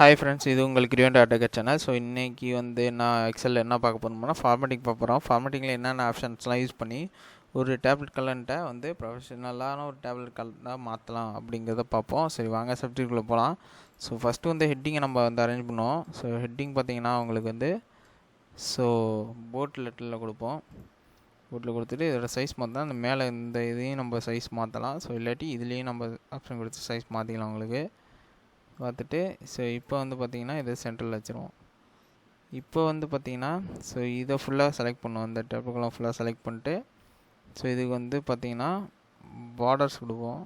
Hi friends இது உங்களுக்கு கிரியன் tata channel so இன்றைக்கி வந்து நான் எக்ஸலில் என்ன பார்க்க போகிறோம்னா ஃபார்மேட்டிங் பார்க்க போகிறோம் ஃபார்மேட்டிங்கில் என்னென்ன ஆப்ஷன்ஸ்லாம் யூஸ் பண்ணி ஒரு டேப்லெட் கலண்ட்டை வந்து ப்ரொஃபஷனலான ஒரு டேப்லெட் கலண்டாக மாற்றலாம் அப்படிங்கிறத பார்ப்போம். சரி வாங்க சப்ஜெக்ட்குள்ளே போகலாம் ஸோ ஃபஸ்ட்டு வந்து ஹெட்டிங்கை நம்ம வந்து அரேஞ்ச் பண்ணுவோம். ஸோ ஹெட்டிங் பார்த்திங்கன்னா உங்களுக்கு வந்து ஸோ போட் லெட்டரில் கொடுப்போம். போட்டில் கொடுத்துட்டு இதோட சைஸ் மாற்றலாம் அந்த மேலே இந்த இதையும் நம்ம சைஸ் மாற்றலாம் ஸோ இல்லாட்டி இதுலேயும் நம்ம ஆப்ஷன் கொடுத்து சைஸ் மாற்றிக்கலாம் உங்களுக்கு. பார்த்துட்டு ஸோ இப்போ வந்து பார்த்திங்கன்னா இதை சென்டரில் வச்சுருவோம். இப்போ வந்து பார்த்திங்கன்னா ஸோ இதை ஃபுல்லாக செலக்ட் பண்ணுவோம். இந்த டேப்புக்கெல்லாம் ஃபுல்லாக செலக்ட் பண்ணிட்டு ஸோ இதுக்கு வந்து பார்த்திங்கன்னா பார்டர்ஸ் கொடுப்போம்.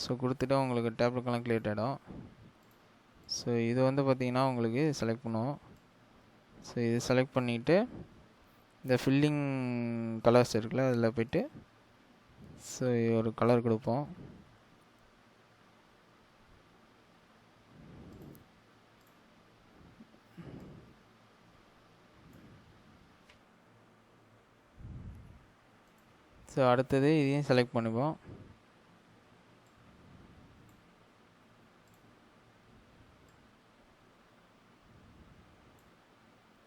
ஸோ கொடுத்துட்டு உங்களுக்கு டேப்லெட்லாம் க்ளியேட் ஆகிடும் ஸோ இது வந்து பார்த்திங்கன்னா உங்களுக்கு செலக்ட் பண்ணுவோம். ஸோ இது செலக்ட் பண்ணிவிட்டு இந்த ஃபில்லிங் கலர்ஸ் இருக்குல்ல அதில் போய்ட்டு ஸோ ஒரு கலர் கொடுப்போம். ஸோ அடுத்தது இதையும் செலக்ட் பண்ணிப்போம்.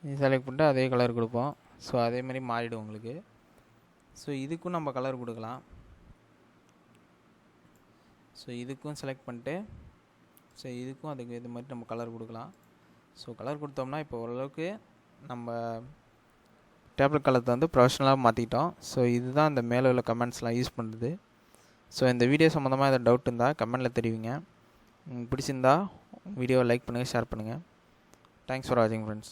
இது செலக்ட் பண்ணிட்டு அதே கலர் கொடுப்போம். ஸோ அதே மாதிரி மாறிடும் உங்களுக்கு. ஸோ இதுக்கும் நம்ம கலர் கொடுக்கலாம். ஸோ இதுக்கும் செலக்ட் பண்ணிட்டு ஸோ இதுக்கும் அதுக்கு இது மாதிரி நம்ம கலர் கொடுக்கலாம். ஸோ கலர் கொடுத்தோம்னா இப்போ ஓரளவுக்கு நம்ம டேப்லெட் கலத்தை வந்து ப்ரொஃபஷனலாக மாற்றிட்டோம் ஸோ இதுதான் இந்த மேலே உள்ள கமெண்ட்ஸ்லாம் யூஸ் பண்ணுறது ஸோ இந்த வீடியோ சம்மந்தமாக எதாவது டவுட் இருந்தால் கமெண்ட்டில் தெரிவிங்க. பிடிச்சிருந்தா வீடியோவை லைக் பண்ணுங்கள் ஷேர் பண்ணுங்கள் தேங்க்ஸ் ஃபார் வாட்சிங் ஃப்ரெண்ட்ஸ்